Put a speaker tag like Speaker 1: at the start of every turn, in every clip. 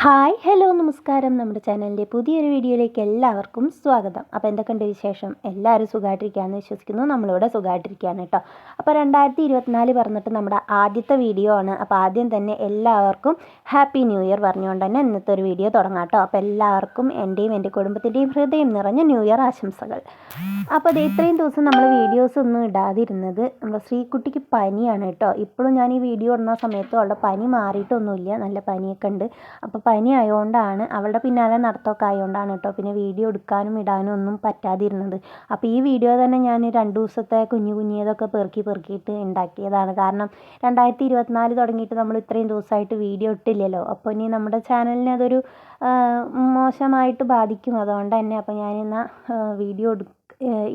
Speaker 1: Hi hello നമസ്കാരം. നമ്മുടെ ചാനലിന്റെ പുതിയൊരു വീഡിയോയിലേക്ക് എല്ലാവർക്കും സ്വാഗതം. അപ്പോൾ എന്തൊക്കെയുണ്ട് വിശേഷം? എല്ലാവരും സുഖമായിട്ടിരിക്കുകയാണെന്ന് വിശ്വസിക്കുന്നു. നമ്മളിവിടെ സുഖമായിട്ടിരിക്കുകയാണ് കേട്ടോ. അപ്പോൾ രണ്ടായിരത്തി ഇരുപത്തിനാല് പറഞ്ഞിട്ട് നമ്മുടെ ആദ്യത്തെ വീഡിയോ ആണ്. അപ്പോൾ ആദ്യം തന്നെ എല്ലാവർക്കും ഹാപ്പി ന്യൂ ഇയർ പറഞ്ഞുകൊണ്ട് തന്നെ ഇന്നത്തെ ഒരു വീഡിയോ തുടങ്ങാം കേട്ടോ. അപ്പോൾ എല്ലാവർക്കും എന്റെയും എന്റെ കുടുംബത്തിന്റെയും ഹൃദയം നിറഞ്ഞ ന്യൂ ഇയർ ആശംസകൾ. അപ്പോൾ അത് ഇത്രയും ദിവസം നമ്മൾ വീഡിയോസ് ഒന്നും ഇടാതിരുന്നത് നമ്മുടെ ശ്രീകുട്ടിക്ക് പനിയാണ് കേട്ടോ. ഇപ്പോഴും ഞാൻ ഈ വീഡിയോ ഇടുന്ന സമയത്തും അവളുടെ പനി മാറിയിട്ടൊന്നുമില്ല. നല്ല പനിയൊക്കെ ഉണ്ട്. അപ്പോൾ പനി ആയതുകൊണ്ടാണ് അവളുടെ പിന്നാലെ നടത്തമൊക്കെ ആയതുകൊണ്ടാണ് കേട്ടോ. പിന്നെ വീഡിയോ എടുക്കാനും ഇടാനും ഒന്നും പറ്റാതിരുന്നത്. അപ്പോൾ ഈ വീഡിയോ തന്നെ ഞാൻ രണ്ട് ദിവസത്തെ കുഞ്ഞു കുഞ്ഞിയതൊക്കെ പെറുക്കി പെറുക്കിയിട്ട് ഉണ്ടാക്കിയതാണ് കാരണം രണ്ടായിരത്തി ഇരുപത്തിനാല് തുടങ്ങിയിട്ട് നമ്മൾ ഇത്രയും ദിവസമായിട്ട് വീഡിയോ ഇട്ടില്ലല്ലോ. അപ്പോൾ ഇനി നമ്മുടെ ചാനലിനെ അതൊരു മോശമായിട്ട് ബാധിക്കും. അതുകൊണ്ട് തന്നെ അപ്പോൾ ഞാനിന്ന് വീഡിയോ എടു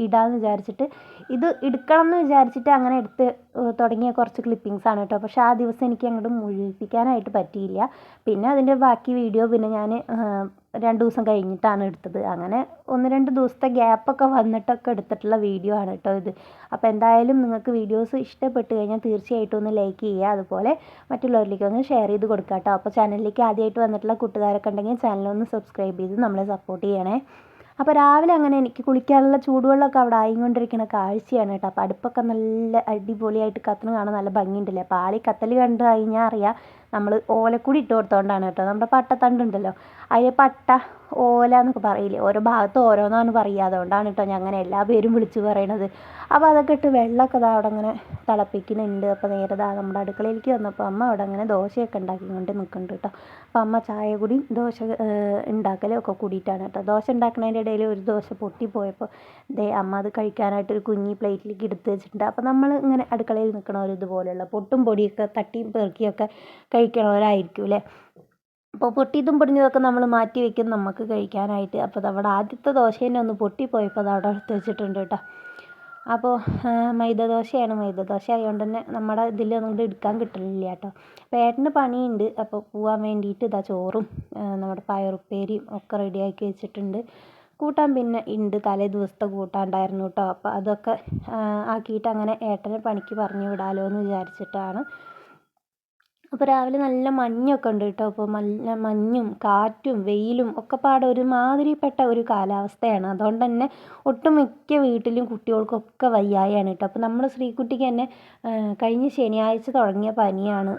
Speaker 1: ഇടാമെന്ന് വിചാരിച്ചിട്ട്. ഇത് എടുക്കണം എന്ന് വിചാരിച്ചിട്ട് അങ്ങനെ എടുത്ത് തുടങ്ങിയ കുറച്ച് ക്ലിപ്പിങ്സ് ആണ് കേട്ടോ. പക്ഷേ ആ ദിവസം എനിക്ക് അങ്ങോട്ട് മുഴുവിപ്പിക്കാനായിട്ട് പറ്റിയില്ല. പിന്നെ അതിന്റെ ബാക്കി വീഡിയോ പിന്നെ ഞാൻ രണ്ട് ദിവസം കഴിഞ്ഞിട്ടാണ് എടുത്തത്. അങ്ങനെ ഒന്ന് രണ്ട് ദിവസത്തെ ഗ്യാപ്പൊക്കെ വന്നിട്ടൊക്കെ എടുത്തിട്ടുള്ള വീഡിയോ ആണ് കേട്ടോ ഇത്. അപ്പോൾ എന്തായാലും നിങ്ങൾക്ക് വീഡിയോസ് ഇഷ്ടപ്പെട്ട് കഴിഞ്ഞാൽ തീർച്ചയായിട്ടും ഒന്ന് ലൈക്ക് ചെയ്യുക. അതുപോലെ മറ്റുള്ളവരിലേക്ക് ഒന്ന് ഷെയർ ചെയ്ത് കൊടുക്കുക കേട്ടോ. അപ്പോൾ ചാനലിലേക്ക് ആദ്യമായിട്ട് വന്നിട്ടുള്ള കൂട്ടുകാരൊക്കെ ഉണ്ടെങ്കിൽ ചാനലൊന്ന് സബ്സ്ക്രൈബ് ചെയ്ത് നമ്മളെ സപ്പോർട്ട് ചെയ്യണേ. അപ്പോൾ രാവിലെ അങ്ങനെ എനിക്ക് കുളിക്കാനുള്ള ചൂടുവെള്ളമൊക്കെ അവിടെ ആയിക്കൊണ്ടിരിക്കുന്ന കാഴ്ചയാണ് കേട്ടോ. അപ്പോൾ അടുപ്പൊക്കെ നല്ല അടിപൊളിയായിട്ട് കത്തുന്ന കാണാൻ നല്ല ഭംഗിയുണ്ടല്ലേ? അപ്പോൾ ആളി കത്തൽ കണ്ടു കഴിഞ്ഞാൽ അറിയാം നമ്മൾ ഓലക്കൂടി ഇട്ട് കൊടുത്തോണ്ടാണ് കേട്ടോ. നമ്മുടെ പട്ടത്തണ്ടുണ്ടല്ലോ. അതിൽ പട്ട ഓല എന്നൊക്കെ പറയില്ലേ? ഓരോ ഭാഗത്ത് ഓരോന്നാണ് പറയുക. അതുകൊണ്ടാണ് കേട്ടോ ഞാൻ അങ്ങനെ എല്ലാ പേരും വിളിച്ച് പറയണത്. അപ്പോൾ അതൊക്കെ ഇട്ട് വെള്ളമൊക്കെ ഇതാ അവിടെ അങ്ങനെ തിളപ്പിക്കുന്നുണ്ട്. അപ്പോൾ നേരെ ഇതാ നമ്മുടെ അടുക്കളയിലേക്ക് വന്നപ്പോൾ അമ്മ അവിടെ അങ്ങനെ ദോശയൊക്കെ ഉണ്ടാക്കിക്കൊണ്ട് നിൽക്കുന്നുണ്ട് കേട്ടോ അപ്പോൾ അമ്മ ചായ കൂടി ദോശ ഉണ്ടാക്കലും ഒക്കെ കൂടിയിട്ടാണ് കേട്ടോ ദോശ ഉണ്ടാക്കുന്നതിന്റെ ഇടയിൽ ഒരു ദോശ പൊട്ടിപ്പോയപ്പോൾ ദേ അമ്മ അത് കഴിക്കാനായിട്ട് ഒരു കുഞ്ഞി പ്ലേറ്റിലേക്ക് എടുത്ത് വെച്ചിട്ടുണ്ട്. അപ്പോൾ നമ്മൾ ഇങ്ങനെ അടുക്കളയിൽ നിൽക്കണവർ ഇതുപോലെയുള്ള പൊട്ടും പൊടിയൊക്കെ തട്ടിയും പെറുക്കിയൊക്കെ കഴിക്കണവരായിരിക്കും അല്ലേ അപ്പോൾ പൊട്ടിയതും പൊടിഞ്ഞതൊക്കെ നമ്മൾ മാറ്റി വെക്കും നമുക്ക് കഴിക്കാനായിട്ട്. അപ്പോൾ അവിടെ ആദ്യത്തെ ദോശ തന്നെ ഒന്ന് പൊട്ടിപ്പോയപ്പോൾ അത് അവിടെ എടുത്ത് വെച്ചിട്ടുണ്ട് കേട്ടോ. അപ്പോൾ മൈദ ദോശയാണ്. മൈദ ദോശ ആയതുകൊണ്ട് തന്നെ നമ്മുടെ ഇതിൽ അങ്ങോട്ട് എടുക്കാൻ കിട്ടലില്ല കേട്ടോ. അപ്പോൾ ഏട്ടന് പണിയുണ്ട്. അപ്പോൾ പോകാൻ വേണ്ടിയിട്ട് ഇതാ ചോറും നമ്മുടെ പയറുപ്പേരിയും ഒക്കെ റെഡിയാക്കി വെച്ചിട്ടുണ്ട്. കൂട്ടാൻ പിന്നെ ഉണ്ട് തലേ ദിവസത്തെ കൂട്ടാണ്ടായിരുന്നു കേട്ടോ. അപ്പോൾ അതൊക്കെ ആക്കിയിട്ട് അങ്ങനെ ഏട്ടനെ പണിക്ക് പറഞ്ഞു വിടാമല്ലോ എന്ന് വിചാരിച്ചിട്ടാണ്. അപ്പോൾ രാവിലെ നല്ല മഞ്ഞൊക്കെ ഉണ്ട് കേട്ടോ. അപ്പോൾ നല്ല മഞ്ഞും കാറ്റും വെയിലും ഒക്കെ പാടെ ഒരുമാതിരിപ്പെട്ട ഒരു കാലാവസ്ഥയാണ്. അതുകൊണ്ട് തന്നെ ഒട്ടുമിക്ക വീട്ടിലും കുട്ടികൾക്കൊക്കെ വയ്യായാണ് കേട്ടോ. അപ്പോൾ നമ്മൾ ശ്രീകുട്ടിക്ക് തന്നെ കഴിഞ്ഞ ശനിയാഴ്ച തുടങ്ങിയ പനിയാണ്.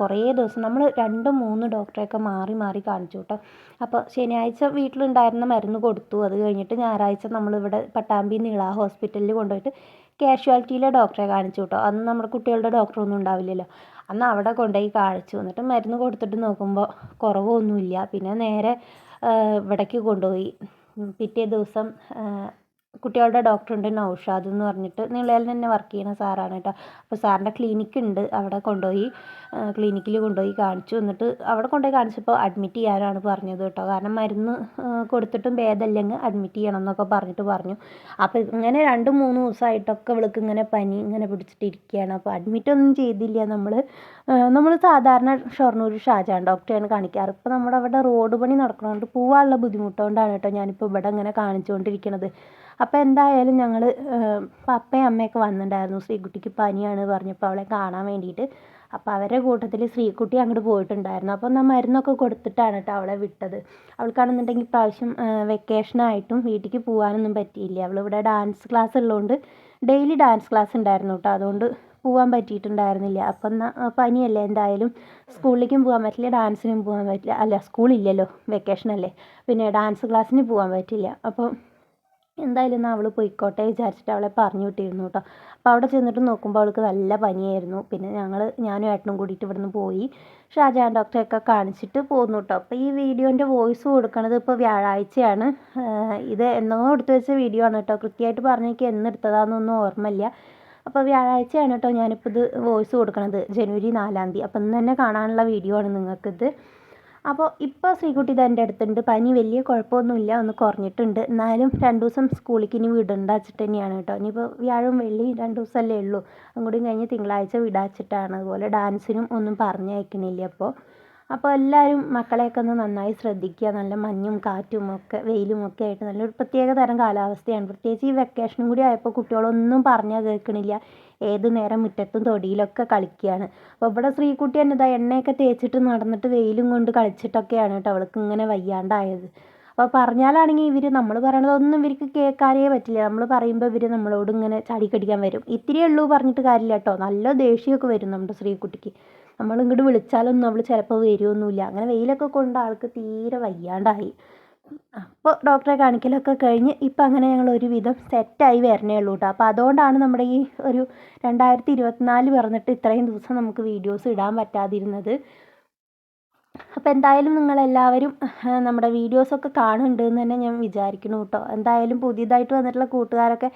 Speaker 1: കുറേ ദിവസം നമ്മൾ രണ്ട് മൂന്ന് ഡോക്ടറെയൊക്കെ മാറി മാറി കാണിച്ചു കേട്ടോ. അപ്പോൾ ശനിയാഴ്ച വീട്ടിലുണ്ടായിരുന്ന മരുന്ന് കൊടുത്തു. അത് കഴിഞ്ഞിട്ട് ഞായറാഴ്ച നമ്മളിവിടെ പട്ടാമ്പി നീള ഹോസ്പിറ്റലിൽ കൊണ്ടുപോയിട്ട് കാഷ്വാലിറ്റിയിലെ ഡോക്ടറെ കാണിച്ചു കേട്ടോ. അന്ന് നമ്മുടെ കുട്ടികളുടെ ഡോക്ടറൊന്നും ഉണ്ടാവില്ലല്ലോ. അന്ന് അവിടെ കൊണ്ടുപോയി കാണിച്ചു. എന്നിട്ട് മരുന്ന് കൊടുത്തിട്ട് നോക്കുമ്പോൾ കുറവൊന്നുമില്ല. പിന്നെ നേരെ ഇവിടേക്ക് കൊണ്ടുപോയി. പിറ്റേ ദിവസം കുട്ടികളുടെ ഡോക്ടറുണ്ട് നൗഷാദ് എന്ന് പറഞ്ഞിട്ട്. നിളയിൽ തന്നെ വർക്ക് ചെയ്യുന്ന സാറാണ് കേട്ടോ. അപ്പോൾ സാറിന്റെ ക്ലിനിക്ക് ഉണ്ട്. അവിടെ കൊണ്ടുപോയി ക്ലിനിക്കിൽ കൊണ്ടുപോയി കാണിച്ചു. എന്നിട്ട് അവിടെ കൊണ്ടുപോയി കാണിച്ചപ്പോൾ അഡ്മിറ്റ് ചെയ്യാനാണ് പറഞ്ഞത് കേട്ടോ. കാരണം മരുന്ന് കൊടുത്തിട്ടും ഭേദമില്ലെങ്കിൽ അഡ്മിറ്റ് ചെയ്യണം എന്നൊക്കെ പറഞ്ഞിട്ട് പറഞ്ഞു. അപ്പോൾ ഇങ്ങനെ രണ്ട് മൂന്ന് ദിവസമായിട്ടൊക്കെ ഇവൾക്ക് ഇങ്ങനെ പനി ഇങ്ങനെ പിടിച്ചിട്ടിരിക്കുകയാണ്. അപ്പോൾ അഡ്മിറ്റ് ഒന്നും ചെയ്തില്ല നമ്മൾ. നമ്മൾ സാധാരണ ഷൊർണൂർ ഷാജാൻ ഡോക്ടറെയാണ് കാണിക്കാറ്. ഇപ്പോൾ നമ്മുടെ അവിടെ റോഡ് പണി നടക്കണതുകൊണ്ട് പോകാനുള്ള ബുദ്ധിമുട്ടുകൊണ്ടാണ് കേട്ടോ ഞാനിപ്പോൾ ഇവിടെ ഇങ്ങനെ കാണിച്ചുകൊണ്ടിരിക്കുന്നത് അപ്പോൾ എന്തായാലും ഞങ്ങൾ പപ്പയും അമ്മയൊക്കെ വന്നിട്ടുണ്ടായിരുന്നു. ശ്രീകുട്ടിക്ക് പനിയാണ് പറഞ്ഞപ്പോൾ അവളെ കാണാൻ വേണ്ടിയിട്ട്. അപ്പോൾ അവരുടെ കൂട്ടത്തിൽ ശ്രീകുട്ടി അങ്ങോട്ട് പോയിട്ടുണ്ടായിരുന്നു. അപ്പോൾ എന്നാൽ മരുന്നൊക്കെ കൊടുത്തിട്ടാണ് കേട്ടോ അവളെ വിട്ടത്. അവൾക്കാണെന്നുണ്ടെങ്കിൽ ഇപ്രാവശ്യം വെക്കേഷനായിട്ടും വീട്ടിലേക്ക് പോകാനൊന്നും പറ്റിയില്ല. അവളിവിടെ ഡാൻസ് ക്ലാസ് ഉള്ളതുകൊണ്ട് ഡെയിലി ഡാൻസ് ക്ലാസ് ഉണ്ടായിരുന്നു കേട്ടോ അതുകൊണ്ട് പോകാൻ പറ്റിയിട്ടുണ്ടായിരുന്നില്ല. അപ്പം എന്നാൽ പനിയല്ലേ എന്തായാലും സ്കൂളിലേക്കും പോകാൻ പറ്റില്ല ഡാൻസിനും പോകാൻ പറ്റില്ല. അല്ല സ്കൂളില്ലല്ലോ വെക്കേഷനല്ലേ പിന്നെ ഡാൻസ് ക്ലാസ്സിന് പോകാൻ പറ്റില്ല. അപ്പോൾ എന്തായാലും എന്നാൽ അവൾ പോയിക്കോട്ടെ വിചാരിച്ചിട്ട് അവളെ പറഞ്ഞു വിട്ടിരുന്നു കേട്ടോ. അപ്പോൾ അവിടെ ചെന്നിട്ട് നോക്കുമ്പോൾ അവൾക്ക് നല്ല പനിയായിരുന്നു. പിന്നെ ഞങ്ങൾ ഞാനും ഏട്ടനും കൂടിയിട്ട് ഇവിടുന്ന് പോയി. ഷാജാൻ ഡോക്ടറെയൊക്കെ കാണിച്ചിട്ട് പോന്നു കേട്ടോ. അപ്പോൾ ഈ വീഡിയോന്റെ വോയിസ് കൊടുക്കണത് ഇപ്പോൾ വ്യാഴാഴ്ചയാണ്. ഇത് എന്നോ എടുത്തു വെച്ച വീഡിയോ ആണ് കേട്ടോ. കൃത്യമായിട്ട് പറഞ്ഞേക്ക് എന്നെടുത്തതാണെന്നൊന്നും ഓർമ്മയില്ല. അപ്പോൾ വ്യാഴാഴ്ചയാണ് കേട്ടോ ഞാനിപ്പോൾ ഇത് വോയിസ് കൊടുക്കണത്. ജനുവരി നാലാം തീയതി. അപ്പം ഇന്ന് തന്നെ കാണാനുള്ള വീഡിയോ ആണ് നിങ്ങൾക്കിത്. അപ്പോൾ ഇപ്പോൾ ശ്രീകുട്ടി ഇത് എന്റെ അടുത്തുണ്ട്. പനി വലിയ കുഴപ്പമൊന്നുമില്ല ഒന്ന് കുറഞ്ഞിട്ടുണ്ട്. എന്നാലും രണ്ട് ദിവസം സ്കൂളിലേക്ക് ഇനി വിടണ്ട വെച്ചിട്ട് തന്നെയാണ് കേട്ടോ. ഇനിയിപ്പോൾ വ്യാഴം വെള്ളി രണ്ട് ദിവസമല്ലേ ഉള്ളൂ. കൂടി കഴിഞ്ഞ് തിങ്കളാഴ്ച വിടാച്ചിട്ടാണ്. അതുപോലെ ഡാൻസിനും ഒന്നും പറഞ്ഞയക്കണില്ല അപ്പോൾ അപ്പോൾ എല്ലാവരും മക്കളെയൊക്കെ ഒന്ന് നന്നായി ശ്രദ്ധിക്കുക. നല്ല മഞ്ഞും കാറ്റും ഒക്കെ വെയിലും ഒക്കെ ആയിട്ട് നല്ലൊരു പ്രത്യേക തരം കാലാവസ്ഥയാണ്. പ്രത്യേകിച്ച് ഈ വെക്കേഷനും കൂടി ആയപ്പോൾ കുട്ടികളൊന്നും പറഞ്ഞാൽ കേൾക്കണില്ല. ഏത് നേരം മുറ്റത്തും തൊടിയിലൊക്കെ കളിക്കുകയാണ്. അപ്പോൾ ഇവിടെ ശ്രീകുട്ടി ഇതാ എണ്ണയൊക്കെ തേച്ചിട്ട് നടന്നിട്ട് വെയിലും കൊണ്ട് കളിച്ചിട്ടൊക്കെയാണ് കേട്ടോ അവൾക്ക് ഇങ്ങനെ വയ്യാണ്ടായത്. അപ്പോൾ പറഞ്ഞാലാണെങ്കിൽ ഇവർ നമ്മൾ പറയണതൊന്നും ഇവർക്ക് കേൾക്കാനേ പറ്റില്ല. നമ്മൾ പറയുമ്പോൾ ഇവർ നമ്മളോട് ഇങ്ങനെ ചാടിക്കടിക്കാൻ വരും. ഇത്തിരിയേ ഉള്ളൂ പറഞ്ഞിട്ട് കാര്യമില്ല കേട്ടോ. നല്ല ദേഷ്യമൊക്കെ വരും നമ്മുടെ ശ്രീകുട്ടിക്ക്. നമ്മൾ ഇങ്ങോട്ട് വിളിച്ചാലൊന്നും അവൾ ചിലപ്പോൾ വരുമൊന്നുമില്ല അങ്ങനെ വെയിലൊക്കെ കൊണ്ട് ആൾക്ക് തീരെ വയ്യാണ്ടായി. അപ്പോൾ ഡോക്ടറെ കാണിക്കലൊക്കെ കഴിഞ്ഞ് ഇപ്പം അങ്ങനെ ഞങ്ങൾ ഒരുവിധം സെറ്റായി വരണേ ഉള്ളൂ കേട്ടോ അപ്പോൾ അതുകൊണ്ടാണ് നമ്മുടെ ഈ ഒരു രണ്ടായിരത്തി ഇരുപത്തിനാല് പറഞ്ഞിട്ട് ഇത്രയും ദിവസം നമുക്ക് വീഡിയോസ് ഇടാൻ പറ്റാതിരുന്നത്. അപ്പോൾ എന്തായാലും നിങ്ങളെല്ലാവരും നമ്മുടെ വീഡിയോസൊക്കെ കാണുന്നുണ്ട് എന്ന് തന്നെ ഞാൻ വിചാരിക്കുന്നു കേട്ടോ. എന്തായാലും പുതിയതായിട്ട് വന്നിട്ടുള്ള കൂട്ടുകാരൊക്കെ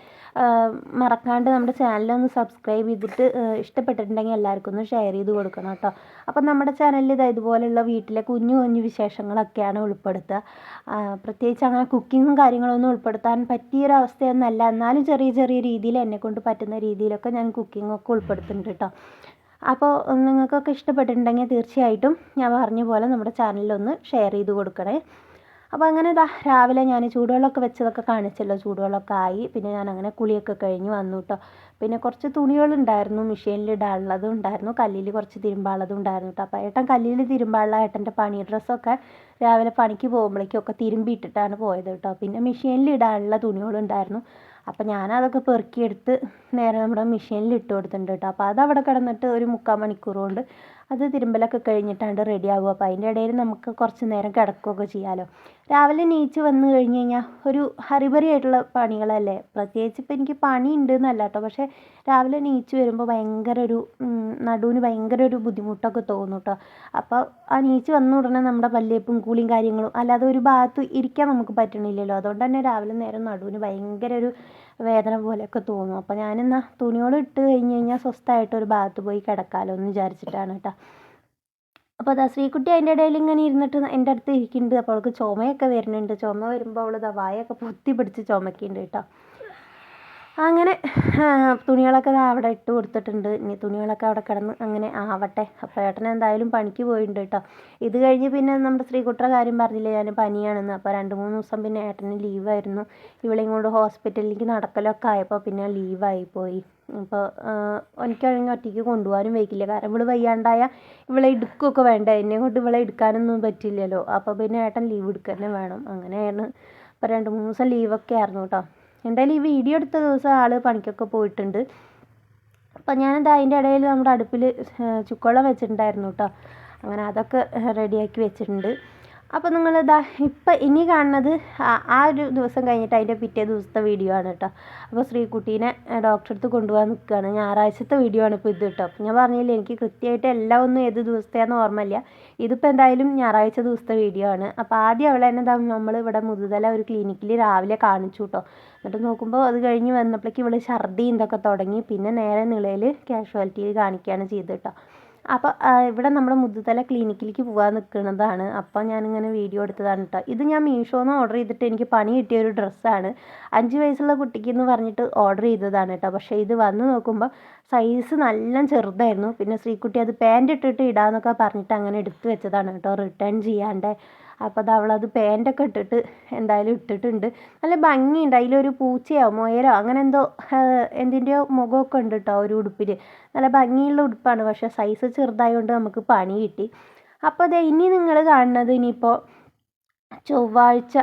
Speaker 1: മറക്കാണ്ട് നമ്മുടെ ചാനലൊന്ന് സബ്സ്ക്രൈബ് ചെയ്തിട്ട് ഇഷ്ടപ്പെട്ടിട്ടുണ്ടെങ്കിൽ എല്ലാവർക്കും ഒന്ന് ഷെയർ ചെയ്ത് കൊടുക്കണം കേട്ടോ. അപ്പം നമ്മുടെ ചാനലിൽ ഇത് ഇതുപോലെയുള്ള വീട്ടിലെ കുഞ്ഞു കുഞ്ഞു വിശേഷങ്ങളൊക്കെയാണ് ഉൾപ്പെടുത്തുക. പ്രത്യേകിച്ച് അങ്ങനെ കുക്കിങ്ങും കാര്യങ്ങളൊന്നും ഉൾപ്പെടുത്താൻ പറ്റിയൊരവസ്ഥയൊന്നുമല്ല എന്നാലും ചെറിയ ചെറിയ രീതിയിൽ എന്നെക്കൊണ്ട് പറ്റുന്ന രീതിയിലൊക്കെ ഞാൻ കുക്കിങ്ങൊക്കെ ഉൾപ്പെടുത്തുന്നുണ്ട് കേട്ടോ. അപ്പോൾ നിങ്ങൾക്കൊക്കെ ഇഷ്ടപ്പെട്ടിട്ടുണ്ടെങ്കിൽ തീർച്ചയായിട്ടും ഞാൻ പറഞ്ഞ പോലെ നമ്മുടെ ചാനലിലൊന്ന് ഷെയർ ചെയ്ത് കൊടുക്കണേ. അപ്പോൾ അങ്ങനെ ഇതാ രാവിലെ ഞാൻ ചൂടുവെള്ളമൊക്കെ വെച്ചതൊക്കെ കാണിച്ചല്ലോ ചൂടുവെള്ളമൊക്കെ ആയി. പിന്നെ ഞാൻ അങ്ങനെ കുളിയൊക്കെ കഴിഞ്ഞ് വന്നു കേട്ടോ പിന്നെ കുറച്ച് തുണികളുണ്ടായിരുന്നു മെഷീനിൽ ഇടാനുള്ളതും ഉണ്ടായിരുന്നു കല്ലിൽ കുറച്ച് തിരുമ്പാനുള്ളതും ഉണ്ടായിരുന്നു കേട്ടോ അപ്പോൾ ഏട്ടൻ കല്ലിൽ തിരുമ്പാനുള്ള ഏട്ടന്റെ പണി ഡ്രസ്സൊക്കെ രാവിലെ പണിക്ക് പോകുമ്പോഴേക്കൊക്കെ തിരുമ്പിയിട്ടിട്ടാണ് പോയത് കേട്ടോ. പിന്നെ മെഷീനിൽ ഇടാനുള്ള തുണികളുണ്ടായിരുന്നു അപ്പോൾ ഞാനതൊക്കെ പെറുക്കിയെടുത്ത് നേരെ നമ്മുടെ മെഷീനിൽ ഇട്ട് കൊടുത്തിട്ടുണ്ട് കേട്ടോ. അപ്പോൾ അവിടെ കിടന്നിട്ട് ഒരു മുക്കാൽ മണിക്കൂർ കൊണ്ട് അത് തിരുമ്പലൊക്കെ കഴിഞ്ഞിട്ടാണ് റെഡി ആവുക. അപ്പോൾ അതിന്റെ ഇടയിൽ നമുക്ക് കുറച്ച് നേരം കിടക്കുകയൊക്കെ ചെയ്യാമല്ലോ രാവിലെ നീച്ച് വന്നു കഴിഞ്ഞ് കഴിഞ്ഞാൽ ഒരു ഹറിബറി ആയിട്ടുള്ള പണികളല്ലേ? പ്രത്യേകിച്ച് ഇപ്പോൾ എനിക്ക് പണി ഉണ്ട് എന്നല്ല കേട്ടോ. പക്ഷേ രാവിലെ നീച്ച് വരുമ്പോൾ ഭയങ്കര ഒരു നടുവിന് ഭയങ്കര ഒരു ബുദ്ധിമുട്ടൊക്കെ തോന്നും കേട്ടോ. അപ്പോൾ ആ നീച്ച് വന്ന ഉടനെ നമ്മുടെ പല്ലേപ്പും കൂളിയും കാര്യങ്ങളും അല്ലാതെ ഒരു ഭാഗത്ത് ഇരിക്കാൻ നമുക്ക് പറ്റണില്ലല്ലോ. അതുകൊണ്ട് തന്നെ രാവിലെ നേരം നടുവിന് ഭയങ്കര ഒരു വേദന പോലെയൊക്കെ തോന്നും. അപ്പോൾ ഞാനെന്നാ തുണിയോട് ഇട്ട് കഴിഞ്ഞ് കഴിഞ്ഞാൽ സ്വസ്ഥമായിട്ട് ഒരു ഭാഗത്ത് പോയി കിടക്കാമല്ലോ എന്ന് വിചാരിച്ചിട്ടാണ് കേട്ടോ അപ്പോൾ അതാ ശ്രീകുട്ടി അതിന്റെ ഇടയിൽ ഇങ്ങനെ ഇരുന്നിട്ട് എന്റെ അടുത്ത് ഇരിക്കുന്നുണ്ട്. അപ്പോൾ അവൾക്ക് ചുമയൊക്കെ വരുന്നുണ്ട്. ചുമ വരുമ്പോൾ അവൾ ദാ വായൊക്കെ പൊത്തി പിടിച്ച് ചുമക്കുന്നുണ്ട് കേട്ടോ അങ്ങനെ തുണികളൊക്കെ അവിടെ ഇട്ട് കൊടുത്തിട്ടുണ്ട്. ഇനി തുണികളൊക്കെ അവിടെ കിടന്ന് അങ്ങനെ ആവട്ടെ. അപ്പോൾ ഏട്ടൻ എന്തായാലും പണിക്ക് പോയിട്ടുണ്ട് കേട്ടോ. ഇത് കഴിഞ്ഞ് പിന്നെ നമ്മുടെ ശ്രീകുട്ടറെ കാര്യം പറഞ്ഞില്ലേ ഞാൻ പനിയാണെന്ന്. അപ്പോൾ രണ്ട് മൂന്ന് ദിവസം പിന്നെ ഏട്ടന് ലീവായിരുന്നു ഇവളെയും കൊണ്ട് ഹോസ്പിറ്റലിലേക്ക് നടക്കലൊക്കെ ആയപ്പോൾ പിന്നെ ലീവായി പോയി. അപ്പോൾ എനിക്കാണെങ്കിൽ ഒറ്റയ്ക്ക് കൊണ്ടുപോകാനും വയ്ക്കില്ല. കാരണം ഇവൾ വയ്യാണ്ടായ ഇവളെ എടുക്കുകയൊക്കെ വേണ്ട. എന്നെ കൊണ്ട് ഇവളെ എടുക്കാനൊന്നും പറ്റില്ലല്ലോ. അപ്പോൾ പിന്നെ ഏട്ടൻ ലീവ് എടുക്കുക തന്നെ വേണം. അങ്ങനെയാണ്. അപ്പോൾ രണ്ട് മൂന്ന് ദിവസം ലീവൊക്കെ ആയിരുന്നു കേട്ടോ. എന്തായാലും ഈ വീഡിയോ എടുത്ത ദിവസം ആൾ പണിക്കൊക്കെ പോയിട്ടുണ്ട്. അപ്പം ഞാനെന്താ അതിന്റെ ഇടയിൽ നമ്മുടെ അടുപ്പിൽ ചുക്കുവെള്ളം വെച്ചിട്ടുണ്ടായിരുന്നു കേട്ടോ അങ്ങനെ അതൊക്കെ റെഡിയാക്കി വെച്ചിട്ടുണ്ട്. അപ്പോൾ നിങ്ങൾ ഇതാ ഇപ്പം ഇനി കാണുന്നത് ആ ഒരു ദിവസം കഴിഞ്ഞിട്ട് അതിന്റെ പിറ്റേ ദിവസത്തെ വീഡിയോ ആണ് കേട്ടോ അപ്പോൾ ശ്രീകുട്ടീനെ ഡോക്ടറെ അടുത്ത് കൊണ്ടുപോകാൻ നിൽക്കുകയാണ് ഞായറാഴ്ചത്തെ വീഡിയോ ആണ് ഇപ്പോൾ ഇത് കേട്ടോ അപ്പോൾ ഞാൻ പറഞ്ഞില്ലേ എനിക്ക് കൃത്യമായിട്ട് എല്ലാം ഒന്നും ഏത് ദിവസത്തെയാണെന്ന് ഓർമ്മയില്ല. ഇതിപ്പോൾ എന്തായാലും ഞായറാഴ്ച ദിവസത്തെ വീഡിയോ ആണ്. അപ്പോൾ ആദ്യം അവളെ തന്നെ നമ്മൾ ഇവിടെ മുതുതല ഒരു ക്ലിനിക്കിൽ രാവിലെ കാണിച്ചു കേട്ടോ എന്നിട്ട് നോക്കുമ്പോൾ അത് കഴിഞ്ഞ് വന്നപ്പോഴേക്ക് ഇവൾ ഛർദി ഇതൊക്കെ തുടങ്ങി. പിന്നെ നേരെ നിളയിൽ കാഷ്വാലിറ്റിയിൽ കാണിക്കുകയാണ് ചെയ്തത് കേട്ടോ അപ്പോൾ ഇവിടെ നമ്മുടെ മുതുതല ക്ലിനിക്കിലേക്ക് പോകാൻ നിൽക്കുന്നതാണ്. അപ്പോൾ ഞാനിങ്ങനെ വീഡിയോ എടുത്തതാണ് കേട്ടോ ഇത് ഞാൻ മീഷോന്ന് ഓർഡർ ചെയ്തിട്ട് എനിക്ക് പണി കിട്ടിയ ഒരു ഡ്രസ്സാണ്. അഞ്ച് വയസ്സുള്ള കുട്ടിക്ക് എന്ന് പറഞ്ഞിട്ട് ഓർഡർ ചെയ്തതാണ് കേട്ടോ പക്ഷേ ഇത് വന്ന് നോക്കുമ്പോൾ സൈസ് നല്ല ചെറുതായിരുന്നു. പിന്നെ ശ്രീകുട്ടി അത് പാന്റ് ഇട്ടിട്ട് ഇടാന്നൊക്കെ പറഞ്ഞിട്ട് അങ്ങനെ എടുത്തു വെച്ചതാണ് കേട്ടോ റിട്ടേൺ ചെയ്യാണ്ട്. അപ്പോൾ അത് അവളത് ഇട്ടിട്ട് എന്തായാലും ഇട്ടിട്ടുണ്ട്. നല്ല ഭംഗിയുണ്ട്. അതിലൊരു പൂച്ചയോ മുയലോ അങ്ങനെ എന്തോ എന്തിന്റെയോ മുഖമൊക്കെ ഉണ്ട് കേട്ടോ ഒരു ഉടുപ്പിൽ നല്ല ഭംഗിയുള്ള ഉടുപ്പാണ്. പക്ഷേ സൈസ് ചെറുതായതുകൊണ്ട് നമുക്ക് പണി കിട്ടി. അപ്പോൾ അതെ ഇനി നിങ്ങൾ കാണുന്നത് ഇനിയിപ്പോൾ ചൊവ്വാഴ്ച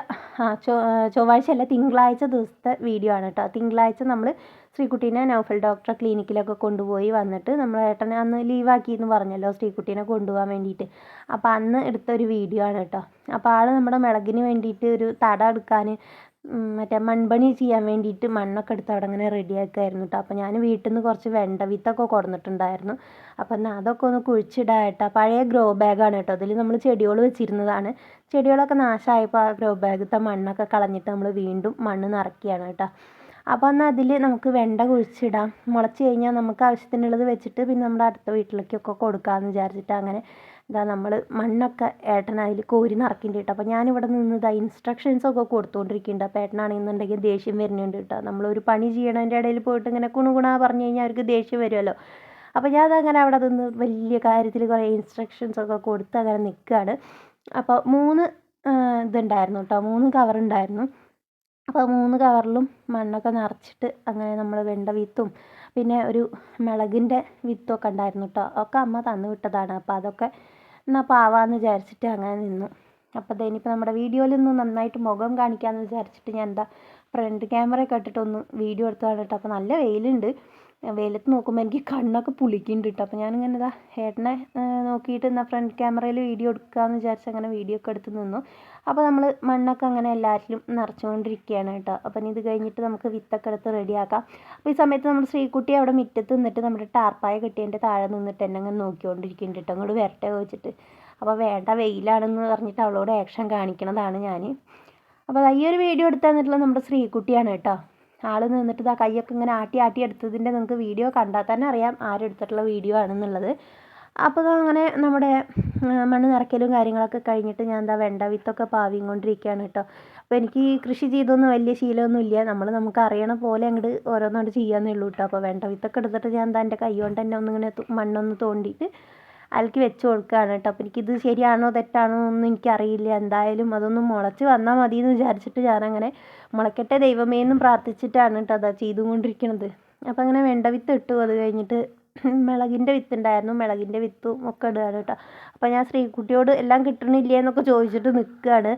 Speaker 1: ചൊവ്വാഴ്ച അല്ല തിങ്കളാഴ്ച ദിവസത്തെ വീഡിയോ ആണ് കേട്ടോ തിങ്കളാഴ്ച നമ്മൾ ശ്രീകുട്ടീനെ നൗഫൽ ഡോക്ടറെ ക്ലിനിക്കിലൊക്കെ കൊണ്ടുപോയി വന്നിട്ട് നമ്മൾ ഏട്ടനെ അന്ന് ലീവാക്കി എന്ന് പറഞ്ഞല്ലോ ശ്രീകുട്ടീനെ കൊണ്ടുപോകാൻ വേണ്ടിയിട്ട് അപ്പോൾ അന്ന് എടുത്തൊരു വീഡിയോ ആണ് കേട്ടോ അപ്പോൾ ആൾ നമ്മുടെ മിളകിന് വേണ്ടിയിട്ട് ഒരു തട എടുക്കാൻ മറ്റേ മൺപണി ചെയ്യാൻ വേണ്ടിയിട്ട് മണ്ണൊക്കെ എടുത്ത് അവിടെ അങ്ങനെ റെഡിയാക്കായിരുന്നു കേട്ടോ അപ്പോൾ ഞാൻ വീട്ടിൽ നിന്ന് കുറച്ച് വെണ്ട വിത്തൊക്കെ കൊടുന്നിട്ടുണ്ടായിരുന്നു. അപ്പോൾ എന്നാൽ അതൊക്കെ ഒന്ന് കുഴിച്ചിടാം കേട്ടോ പഴയ ഗ്രോ ബാഗാണ് കേട്ടോ അതിൽ നമ്മൾ ചെടികൾ വെച്ചിരുന്നതാണ്. ചെടികളൊക്കെ നാശമായപ്പോൾ ആ ഗ്രോ ബാഗത്തെ മണ്ണൊക്കെ കളഞ്ഞിട്ട് നമ്മൾ വീണ്ടും മണ്ണ് നിറയ്ക്കുകയാണ് കേട്ടോ അപ്പോൾ എന്നാൽ അതിൽ നമുക്ക് വെണ്ട കുഴിച്ചിടാം. മുളച്ച് കഴിഞ്ഞാൽ നമുക്ക് ആവശ്യത്തിനുള്ളത് വെച്ചിട്ട് പിന്നെ നമ്മുടെ അടുത്ത വീട്ടിലേക്കൊക്കെ കൊടുക്കാമെന്ന് വിചാരിച്ചിട്ട് അങ്ങനെ ഇതാ നമ്മൾ മണ്ണൊക്കെ ഏട്ടൻ അതിൽ കോരി നിറയ്ക്കുന്നുണ്ട് കേട്ടോ അപ്പോൾ ഞാനിവിടെ നിന്ന് ഇതാ ഇൻസ്ട്രക്ഷൻസൊക്കെ കൊടുത്തുകൊണ്ടിരിക്കുന്നുണ്ട് അപ്പോൾ ഏട്ടനാണെന്നുണ്ടെങ്കിൽ ദേഷ്യം വരുന്നുണ്ട് കേട്ടോ. നമ്മളൊരു പണി ചെയ്യണതിന്റെ ഇടയിൽ പോയിട്ട് ഇങ്ങനെ കുണുകുണ പറഞ്ഞു കഴിഞ്ഞാൽ അവർക്ക് ദേഷ്യം വരുമല്ലോ. അപ്പോൾ ഞാൻ അങ്ങനെ അവിടെ നിന്ന് വലിയ കാര്യത്തിൽ കുറേ ഇൻസ്ട്രക്ഷൻസ് ഒക്കെ കൊടുത്ത് അങ്ങനെ നിൽക്കുകയാണ് അപ്പോൾ മൂന്ന് ഇതുണ്ടായിരുന്നു കേട്ടോ. മൂന്ന് കവർ ഉണ്ടായിരുന്നു. അപ്പോൾ മൂന്ന് കവറിലും മണ്ണൊക്കെ നിറച്ചിട്ട് അങ്ങനെ നമ്മൾ വെണ്ട വിത്തും പിന്നെ ഒരു മിളകിന്റെ വിത്തൊക്കെ ഉണ്ടായിരുന്നു കേട്ടോ. ഒക്കെ അമ്മ തന്നു വിട്ടതാണ്. അപ്പോൾ അതൊക്കെ എന്നാൽ പാവാന്ന് വിചാരിച്ചിട്ട് അങ്ങനെ നിന്നു. അപ്പോൾ ദേ ഇനിയിപ്പോൾ നമ്മുടെ വീഡിയോയിൽ നിന്ന് നന്നായിട്ട് മുഖം കാണിക്കാമെന്ന് വിചാരിച്ചിട്ട് ഞാൻ എന്താ ഫ്രണ്ട് ക്യാമറ ഒക്കെ ഇട്ടിട്ടൊന്ന് വീഡിയോ എടുത്തതാണ് കേട്ടോ അപ്പോൾ നല്ല വെയിലുണ്ട്. വെയിലത്ത് നോക്കുമ്പോൾ എനിക്ക് കണ്ണൊക്കെ പുളിക്കുന്നുണ്ട് കേട്ടോ അപ്പോൾ ഞാനിങ്ങനെ ഇതാ ഏട്ടനെ നോക്കിയിട്ട് എന്നാൽ ഫ്രണ്ട് ക്യാമറയിൽ വീഡിയോ എടുക്കാമെന്ന് വിചാരിച്ച് അങ്ങനെ വീഡിയോ ഒക്കെ എടുത്ത് നിന്നു. അപ്പോൾ നമ്മൾ മണ്ണൊക്കെ അങ്ങനെ എല്ലാറ്റിലും നിറച്ചുകൊണ്ടിരിക്കുകയാണ് കേട്ടോ അപ്പം ഇത് കഴിഞ്ഞിട്ട് നമുക്ക് വിത്തൊക്കെ എടുത്ത് റെഡിയാക്കാം അപ്പോൾ ഈ സമയത്ത് നമ്മൾ ശ്രീകുട്ടി അവിടെ മുറ്റത്ത് നിന്നിട്ട് നമ്മുടെ ടാർപ്പായ കെട്ടിയതിന്റെ താഴെ നിന്നിട്ട് എന്നെ അങ്ങനെ നോക്കിക്കൊണ്ടിരിക്കുന്നുണ്ട് കേട്ടോ അങ്ങോട്ട് വരട്ടെ വെച്ചിട്ട് അപ്പോൾ വേണ്ട വെയിലാണെന്ന് പറഞ്ഞിട്ട് അവളോട് ആക്ഷൻ കാണിക്കണതാണ് ഞാൻ അപ്പോൾ ഈ ഒരു വീഡിയോ എടുത്തു തന്നിട്ടുള്ളത് നമ്മുടെ ശ്രീകുട്ടിയാണ് കേട്ടോ ആൾ നിന്നിട്ട് ഇതാ കൈയൊക്കെ ഇങ്ങനെ ആട്ടി ആട്ടി എടുത്തതിന്റെ നിങ്ങൾക്ക് വീഡിയോ കണ്ടാൽ തന്നെ അറിയാം ആരെടുത്തിട്ടുള്ള വീഡിയോ ആണെന്നുള്ളത്. അപ്പോൾ അങ്ങനെ നമ്മുടെ മണ്ണ് നിറയ്ക്കലും കാര്യങ്ങളൊക്കെ കഴിഞ്ഞിട്ട് ഞാൻ എന്താ വെണ്ട വിത്തൊക്കെ പാവിയും കൊണ്ടിരിക്കുകയാണ് കേട്ടോ. അപ്പോൾ എനിക്ക് കൃഷി ചെയ്തൊന്നും വലിയ ശീലമൊന്നും ഇല്ല. നമ്മൾ നമുക്ക് അറിയണ പോലെ അങ്ങോട്ട് ഓരോന്നോട് ചെയ്യാമെന്നേ ഉള്ളൂ കേട്ടോ. അപ്പോൾ വെണ്ട വിത്തൊക്കെ എടുത്തിട്ട് ഞാൻ എന്താ എന്റെ കൈ കൊണ്ട് തന്നെ ഒന്നിങ്ങനെ മണ്ണൊന്ന് തോണ്ടിയിട്ട് അതിലേക്ക് വെച്ച് കൊടുക്കുകയാണ് കേട്ടോ. അപ്പോൾ എനിക്കിത് ശരിയാണോ തെറ്റാണോ ഒന്നും എനിക്കറിയില്ല. എന്തായാലും അതൊന്ന് മുളച്ച് വന്നാൽ മതി എന്ന് വിചാരിച്ചിട്ട് ഞാനങ്ങനെ മുളക്കട്ടെ ദൈവമേ എന്നും പ്രാർത്ഥിച്ചിട്ടാണ് കേട്ടോ അതാ ചെയ്തുകൊണ്ടിരിക്കുന്നത് അപ്പോൾ അങ്ങനെ വെണ്ട വിത്ത് ഇട്ടു. അത് കഴിഞ്ഞിട്ട് മിളകിന്റെ വിത്ത് ഉണ്ടായിരുന്നു. മിളകിന്റെ വിത്തും ഒക്കെ ഇടുകയാണ് കേട്ടോ. അപ്പോൾ ഞാൻ ശ്രീകുട്ടിയോട് എല്ലാം കിട്ടണില്ലേ എന്നൊക്കെ ചോദിച്ചിട്ട് നിൽക്കുകയാണ്.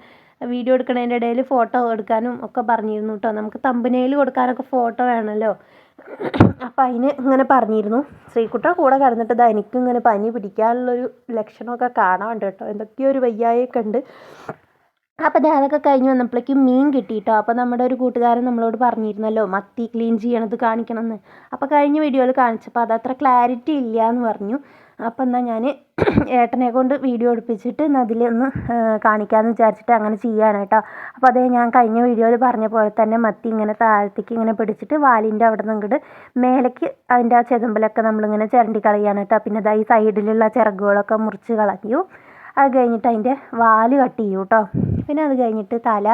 Speaker 1: വീഡിയോ എടുക്കണതിന്റെ ഇടയിൽ ഫോട്ടോ എടുക്കാനും ഒക്കെ പറഞ്ഞിരുന്നു കേട്ടോ. നമുക്ക് തമ്പനയിൽ കൊടുക്കാനൊക്കെ ഫോട്ടോ വേണമല്ലോ. അപ്പോൾ അതിന് ഇങ്ങനെ പറഞ്ഞിരുന്നു. ശ്രീക്കുട്ട കൂടെ കിടന്നിട്ട് ഇതാ എനിക്കും ഇങ്ങനെ പനി പിടിക്കാനുള്ളൊരു ലക്ഷണമൊക്കെ കാണാറുണ്ട് കേട്ടോ. എന്തൊക്കെയോ ഒരു വയ്യായൊക്കെ ഉണ്ട്. അപ്പോൾ ദേ അതൊക്കെ കഴിഞ്ഞ് വന്നപ്പോഴേക്കും മീൻ കിട്ടി കേട്ടോ അപ്പോൾ നമ്മുടെ ഒരു കൂട്ടുകാരൻ നമ്മളോട് പറഞ്ഞിരുന്നല്ലോ മത്തി ക്ലീൻ ചെയ്യണത് കാണിക്കണമെന്ന്. അപ്പോൾ കഴിഞ്ഞ വീഡിയോയിൽ കാണിച്ചപ്പോൾ അത് അത്ര ക്ലാരിറ്റി ഇല്ല എന്ന് പറഞ്ഞു. അപ്പോൾ എന്നാൽ ഞാൻ ഏട്ടനെ കൊണ്ട് വീഡിയോ എടുപ്പിച്ചിട്ട് എന്നാൽ ആ, കാണിക്കാമെന്ന് വിചാരിച്ചിട്ട് അങ്ങനെ ചെയ്യാണ് കേട്ടോ. അപ്പോൾ അതേ ഞാൻ കഴിഞ്ഞ വീഡിയോയിൽ പറഞ്ഞ പോലെ തന്നെ മത്തി ഇങ്ങനെ താഴത്തേക്ക് ഇങ്ങനെ പിടിച്ചിട്ട് വാലിന്റെ അവിടെ നിന്ന് ഇങ്ങോട്ട് മേലേക്ക് അതിന്റെ ആ ചെതമ്പലൊക്കെ നമ്മളിങ്ങനെ ചിരണ്ടി കളയാണ് കേട്ടോ. പിന്നെ ദാ ഈ സൈഡിലുള്ള ചിറകുകളൊക്കെ മുറിച്ച് കളഞ്ഞു. അത് കഴിഞ്ഞിട്ട് അതിന്റെ വാൽ കട്ട് ചെയ്യും കേട്ടോ. പിന്നെ അത് കഴിഞ്ഞിട്ട് തല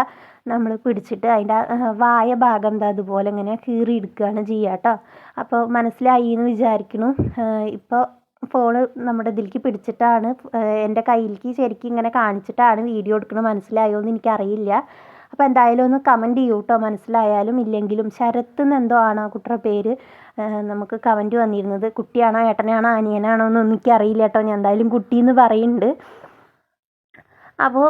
Speaker 1: നമ്മൾ പിടിച്ചിട്ട് അതിന്റെ വായ ഭാഗം എന്താ അതുപോലെ ഇങ്ങനെ കീറി എടുക്കുകയാണ് ചെയ്യുക കേട്ടോ. അപ്പോൾ മനസ്സിലായി എന്ന് വിചാരിക്കുന്നു. ഇപ്പോൾ ഫോണ് നമ്മുടെ ഇതിലേക്ക് പിടിച്ചിട്ടാണ് എന്റെ കയ്യിലേക്ക് ശരിക്കും ഇങ്ങനെ കാണിച്ചിട്ടാണ് വീഡിയോ എടുക്കുന്നത് മനസ്സിലായോ എന്ന് എനിക്കറിയില്ല. അപ്പോൾ എന്തായാലും ഒന്ന് കമന്റ് ചെയ്യൂ കേട്ടോ മനസ്സിലായാലും ഇല്ലെങ്കിലും ശരത്ത് എന്ന് എന്തോ ആണ് ആ കുട്ടിയുടെ പേര്. നമുക്ക് കമന്റ് വന്നിരുന്നത് കുട്ടിയാണോ ഏട്ടനാണോ അനിയനാണോ എന്നൊന്നും എനിക്കറിയില്ല കേട്ടോ ഞാൻ എന്തായാലും കുട്ടി എന്ന് പറയുന്നുണ്ട് അപ്പോൾ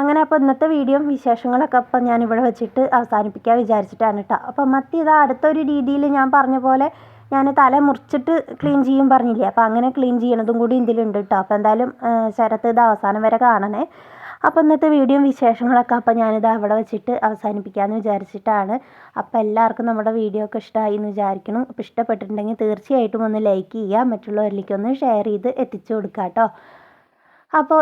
Speaker 1: അങ്ങനെ അപ്പോൾ ഇന്നത്തെ വീഡിയോ വിശേഷങ്ങളൊക്കെ അപ്പം ഞാനിവിടെ വെച്ചിട്ട് അവസാനിപ്പിക്കാൻ വിചാരിച്ചിട്ടാണ് കേട്ടോ അപ്പം ഇതാ അടുത്തൊരു രീതിയിൽ ഞാൻ പറഞ്ഞ പോലെ ഞാൻ തല മുറിച്ചിട്ട് ക്ലീൻ ചെയ്യും പറഞ്ഞില്ലേ. അപ്പോൾ അങ്ങനെ ക്ലീൻ ചെയ്യണതും കൂടി ഇതിലുണ്ട് കേട്ടോ അപ്പോൾ എന്തായാലും ശരത്ത് ഇത് അവസാനം വരെ കാണണേ. അപ്പോൾ ഇന്നത്തെ വീഡിയോ വിശേഷങ്ങളൊക്കെ അപ്പോൾ ഞാനിത് അവിടെ വെച്ചിട്ട് അവസാനിപ്പിക്കാമെന്ന് വിചാരിച്ചിട്ടാണ്. അപ്പോൾ എല്ലാവർക്കും നമ്മുടെ വീഡിയോ ഒക്കെ ഇഷ്ടമായി എന്ന് വിചാരിക്കണം അപ്പോൾ ഇഷ്ടപ്പെട്ടിട്ടുണ്ടെങ്കിൽ തീർച്ചയായിട്ടും ഒന്ന് ലൈക്ക് ചെയ്യുക മറ്റുള്ളവരിലേക്ക് ഒന്ന് ഷെയർ ചെയ്ത് എത്തിച്ചു കൊടുക്കുക കേട്ടോ അപ്പോൾ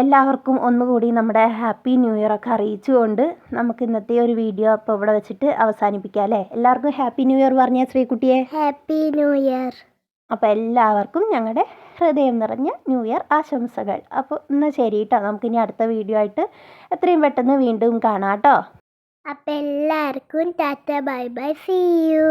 Speaker 1: എല്ലാവർക്കും ഒന്നുകൂടി നമ്മുടെ ഹാപ്പി ന്യൂ ഇയർ ഒക്കെ അറിയിച്ചുകൊണ്ട് നമുക്ക് ഇന്നത്തെ ഒരു വീഡിയോ അപ്പോൾ ഇവിടെ വെച്ചിട്ട് അവസാനിപ്പിക്കാം അല്ലേ? എല്ലാവർക്കും ഹാപ്പി ന്യൂ ഇയർ പറഞ്ഞ ശ്രീകുട്ടിയെ.
Speaker 2: Happy new year.
Speaker 1: അപ്പോൾ എല്ലാവർക്കും ഞങ്ങളുടെ ഹൃദയം നിറഞ്ഞ ന്യൂ ഇയർ ആശംസകൾ. അപ്പോൾ ഇന്ന് ശരി കേട്ടോ നമുക്കിനി അടുത്ത വീഡിയോ ആയിട്ട് എത്രയും പെട്ടെന്ന് വീണ്ടും കാണാം കേട്ടോ
Speaker 2: അപ്പോൾ എല്ലാവർക്കും tata bye bye. See you